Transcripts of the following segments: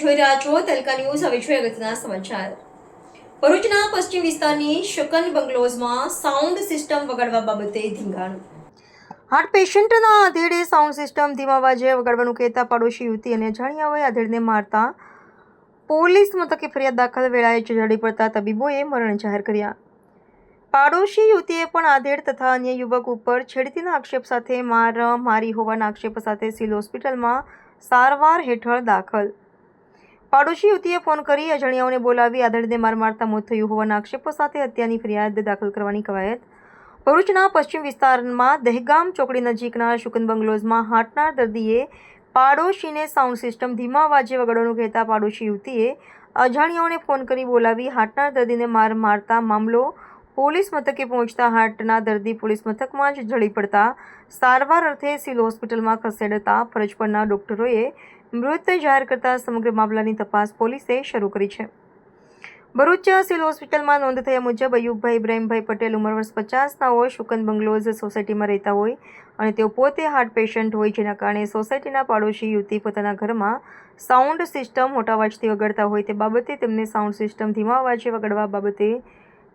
જોઈ રહ્યા છો તલકા ન્યૂઝ હવે છે અગત્યના સમાચાર. ભરૂચના પશ્ચિમ વિસ્તારની શકન બંગલોઝમાં સાઉન્ડ સિસ્ટમ વગાડવા બાબતે ધીંગાણું. હાર્ટ પેશન્ટના આધેડે સાઉન્ડ સિસ્ટમ ધીમા વાજે વગાડવાનું કહેતા પાડોશી યુવતી અને અજાણ્યાઓએ આધેડને મારતા પોલીસ મથકે ફરિયાદ દાખલ વેળાએ ઝડી પડતા તબીબોએ મરણ જાહેર કર્યા. પાડોશી યુવતીએ પણ આધેડ તથા અન્ય યુવક ઉપર છેડતીના આક્ષેપ સાથે માર મારી હોવાના આક્ષેપ સાથે સિવિલ હોસ્પિટલમાં સારવાર હેઠળ દાખલ. પાડોશી યુવતીએ ફોન કરી અજાણ્યાઓને બોલાવી આધેડને માર મારતા મોત થયું હોવાના આક્ષેપો સાથે હત્યાની ફરિયાદ દાખલ કરવાની કવાયત. ભરૂચના પશ્ચિમ વિસ્તારમાં દહેગામ ચોકડી નજીકના શુકન બંગલોઝમાં હાટનાર દર્દીએ પાડોશીને સાઉન્ડ સિસ્ટમ ધીમા વાજે વગડવાનું કહેતા પાડોશી યુવતીએ અજાણ્યાઓને ફોન કરી બોલાવી હાટનાર દર્દીને માર મારતા મામલો પોલીસ મથકે પહોંચતા હાર્ટના દર્દી પોલીસ મથકમાં જ ઝડી પડતા સારવાર અર્થે સિવિલ હોસ્પિટલમાં ખસેડતા ફરજ પરના ડોક્ટરોએ મૃત જાહેર કરતા સમગ્ર મામલાની તપાસ પોલીસે શરૂ કરી છે. ભરૂચ સિવિલ હોસ્પિટલમાં નોંધ થયા મુજબ અયુબભાઈ ઇબ્રાહીમભાઈ પટેલ ઉંમર વર્ષ પચાસના હોય, શુકન બંગલોઝ સોસાયટીમાં રહેતા હોય અને તેઓ પોતે હાર્ટ પેશન્ટ હોય જેના કારણે સોસાયટીના પાડોશી યુવતી પોતાના ઘરમાં સાઉન્ડ સિસ્ટમ મોટા અવાજથી વગાડતા હોય તે બાબતે તેમને સાઉન્ડ સિસ્ટમ ધીમા અવાજે વગાડવા બાબતે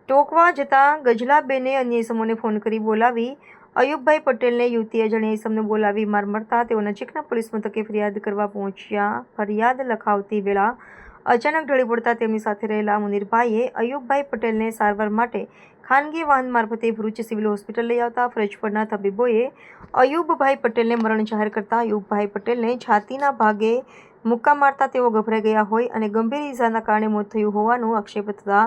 ટોકવા જતાં ગજલાબેને અન્ય ઇસમોને ફોન કરી બોલાવી અયુબભાઈ પટેલને યુવતી અજાણ્યા ઇસમને બોલાવી માર મરતા તેઓ નજીકના પોલીસ મથકે ફરિયાદ કરવા પહોંચ્યા. ફરિયાદ લખાવતી વેળા અચાનક ઢળી પડતા તેમની સાથે રહેલા મુનિરભાઈએ અયુબભાઈ પટેલને સારવાર માટે ખાનગી વાહન મારફતે ભરૂચ સિવિલ હોસ્પિટલ લઈ આવતા ફરજ પરના તબીબોએ અયુબભાઈ પટેલને મરણ જાહેર કરતા અયુબભાઈ પટેલને છાતીના ભાગે મુક્કા મારતા તેઓ ગભરાઈ ગયા હોય અને ગંભીર ઇજાના કારણે મોત થયું હોવાનું આક્ષેપ થતા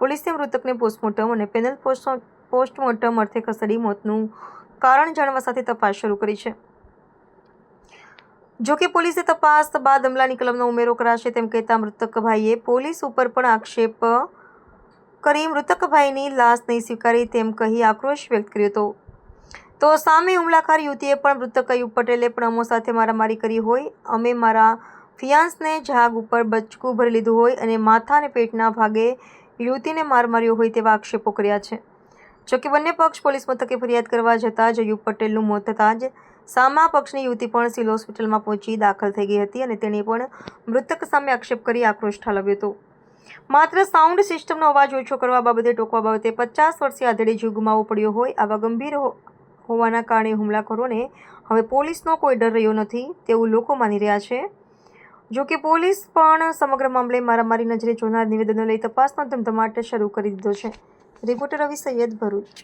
પોલીસે મૃતકને પોસ્ટમોર્ટમ અને પેનલ પોસ્ટ પોસ્ટમોર્ટમ અર્થે ખસેડી મોતનું કારણ જાણવા સાથે તપાસ શરૂ કરી છે. જો કે પોલીસે તપાસ બાદ અમલાની કલમનો ઉમેરો કરાશે તેમ કહેતા મૃતકભાઈએ પોલીસ ઉપર પણ આક્ષેપ કરી મૃતકભાઈની લાશ નહીં સ્વીકારી તેમ કહી આક્રોશ વ્યક્ત કર્યો હતો. તો સામે હુમલાખાર યુવતીએ પણ મૃતક અયુબ પટેલે પણ અમો સાથે મારામારી કરી હોય, અમે મારા ફિયાન્સને જાગ ઉપર બચકું ભરી લીધું હોય અને માથા અને પેટના ભાગે યુવતીને માર માર્યો હોય તેવા આક્ષેપો કર્યા છે. જોકે બંને પક્ષ પોલીસ મથકે ફરિયાદ કરવા જતાં જ અયુબ પટેલનું મોત થતાં જ સામા પક્ષની યુવતી પણ સિવિલ હોસ્પિટલમાં પહોંચી દાખલ થઈ ગઈ હતી અને તેણે પણ મૃતક સામે આક્ષેપ કરી આક્રોશ ઠાલવ્યો હતો. માત્ર સાઉન્ડ સિસ્ટમનો અવાજ ઓછો કરવા બાબતે ટોકવા બાબતે પચાસ વર્ષીય આધેડે જીવ ગુમાવવો પડ્યો હોય આવા ગંભીર હોવાના કારણે હુમલાખોરોને હવે પોલીસનો કોઈ ડર રહ્યો નથી તેવું લોકો માની રહ્યા છે. જો કે પોલીસ પણ સમગ્ર મામલે મારામારી નજરે જોનાર નિવેદનો લઈ તપાસનો ધમધમાટ શરૂ કરી દીધો છે. રિપોર્ટર રવિ સૈયદ ભરૂચ.